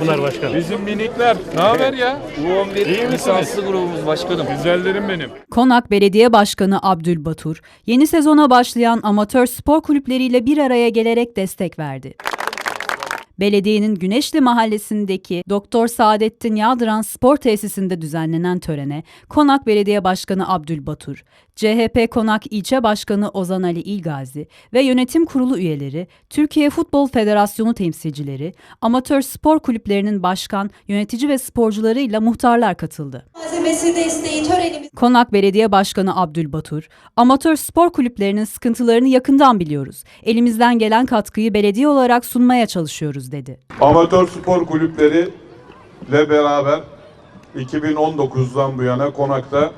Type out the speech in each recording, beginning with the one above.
Bunlar başkanım. Bizim minikler. Ne haber ya? U11 İyi misiniz? lisanslı grubumuz başkanım. Güzellerim benim. Konak Belediye Başkanı Abdülbatur, yeni sezona başlayan amatör spor kulüpleriyle bir araya gelerek destek verdi. Belediyenin Güneşli Mahallesi'ndeki Doktor Saadettin Yaldıran Spor Tesisinde düzenlenen törene Konak Belediye Başkanı Abdülbatur, CHP Konak İlçe Başkanı Ozan Ali İlgazi ve yönetim kurulu üyeleri, Türkiye Futbol Federasyonu temsilcileri, amatör spor kulüplerinin başkan, yönetici ve sporcularıyla muhtarlar katıldı. Malzemesi desteği törenimiz Konak Belediye Başkanı Abdülbatur, amatör spor kulüplerinin sıkıntılarını yakından biliyoruz. Elimizden gelen katkıyı belediye olarak sunmaya çalışıyoruz dedi. Amatör spor kulüpleri ile beraber 2019'dan bu yana konakta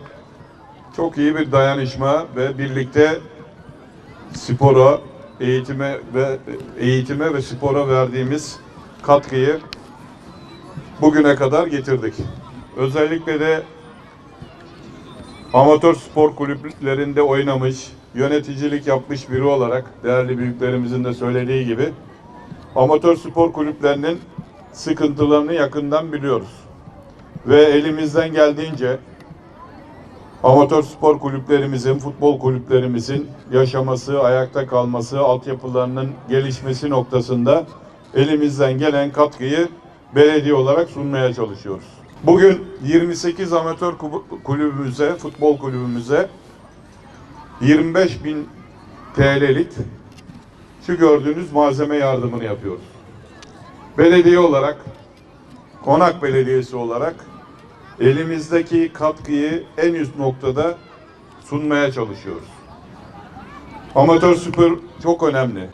çok iyi bir dayanışma ve birlikte spora, eğitime ve eğitime ve spora verdiğimiz katkıyı bugüne kadar getirdik. Özellikle de amatör spor kulüplerinde oynamış, yöneticilik yapmış biri olarak değerli büyüklerimizin de söylediği gibi amatör spor kulüplerinin sıkıntılarını yakından biliyoruz. Ve elimizden geldiğince amatör spor kulüplerimizin, futbol kulüplerimizin yaşaması, ayakta kalması, altyapılarının gelişmesi noktasında elimizden gelen katkıyı belediye olarak sunmaya çalışıyoruz. Bugün 28 amatör kulübümüze, futbol kulübümüze 25 bin TL'lik şu gördüğünüz malzeme yardımını yapıyoruz. Belediye olarak, Konak Belediyesi olarak elimizdeki katkıyı en üst noktada sunmaya çalışıyoruz. Amatör spor çok önemli.